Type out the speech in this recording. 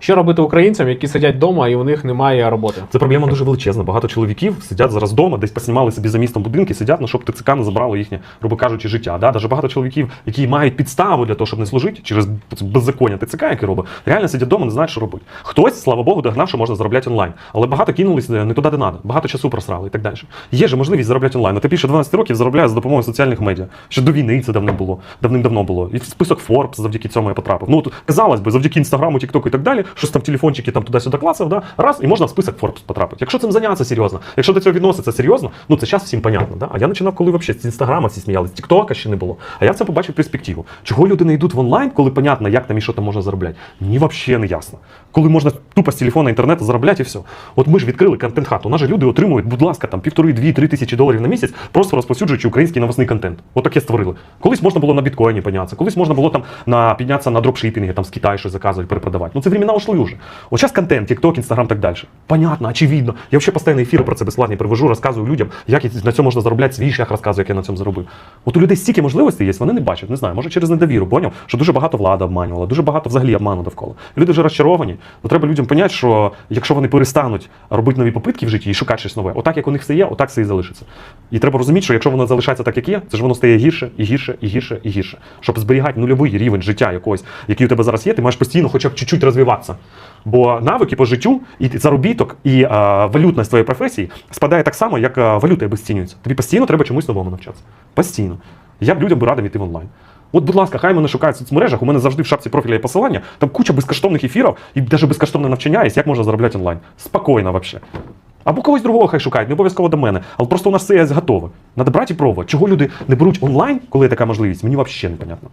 Що робити українцям, які сидять вдома і у них немає роботи? Це проблема дуже величезна. Багато чоловіків сидять зараз вдома, десь поснімали собі за містом будинки, сидять, ну щоб ТЦК не забрало їхнє, грубо кажучи, життя. Да? Даже багато чоловіків, які мають підставу для того, щоб не служити через беззаконня ТЦК, яке робить, реально сидять вдома, не знають, що робити. Хтось, слава Богу, догнав, що можна заробляти онлайн. Але багато кинулись не туди, де треба, багато часу просрали і так далі. Є же можливість заробляти онлайн. А ти більше 12 років заробляє за допомогою соціальних медіа. Ще до війни це давно було, давним-давно було. І в список Forbes завдяки цьому я потрапив. Ну, от, казалось би, завдяки інстаграму, тіктоку і так далі, щось там телефончики там туди-сюди клацав, да? раз, і можна в список Forbes потрапити. Якщо цим зайнятися серйозно, якщо до цього відноситься серйозно, ну це зараз всім понятно. Да? А я починав, коли взагалі з інстаграма всі сміялися, тіктока ще не було. А я це побачив перспективу. Чого люди не йдуть в онлайн, коли понятно, як там і що там можна заробляти? Мені взагалі не ясно. Коли можна тупо з телефона інтернету заробляти і все. От ми ж відкрили контент хату. У нас же люди отримують, будь ласка, там півтори, дві, три тисячі доларів на місяць, просто розповсюджуючи український новосний контент. От таке створили. Колись можна було на біткоїні піднятися, колись можна було там на піднятися на дропшипінги, там з Китаю щось заказувати, перепродавати. Ну це времена ушли уже. Вот сейчас контент, ТикТок, Инстаграм и так далі. Понятно, очевидно. Я взагалі постійно ефіри про це безплатні привожу, розказую людям, як на цьому можна заробляти свій шлях, розказую, як я на цьому заробив. От у людей стільки можливостей є, вони не бачать, не знаю, може через недовіру, поняв, що дуже багато влада обманювала, дуже багато взагалі обману довкола. Люди вже розчаровані. Ну треба людям поняти, що якщо вони перестануть робити нові попитки в житті і шукати щось нове, отак як у них все є, отак все і залишиться. І треба розуміти, що якщо воно залишається так, як є, це ж воно стає гірше і гірше і гірше і гірше. Щоб зберігати нульовий рівень життя якогось, який у тебе зараз є, ти маєш постійно хоча б чуть-чуть розвиватися. Бо навики по життю, і заробіток, і е, валютність твоєї професії спадає так само, як валюта обесцінюється. Тобі постійно треба чомусь новому навчатися. Постійно. Я б людям би радив іти в онлайн. От, будь ласка, хай мене шукають в соцмережах. У мене завжди в шапці профіля є посилання. Там куча безкоштовних ефірів і навіть безкоштовне навчання є, як можна заробляти онлайн. Спокійно взагалі. Або когось другого хай шукають, не обов'язково до мене. Але просто у нас все готове. Надо брати і пробувати. Чого люди не беруть онлайн, коли є така можливість, мені взагалі не понятно.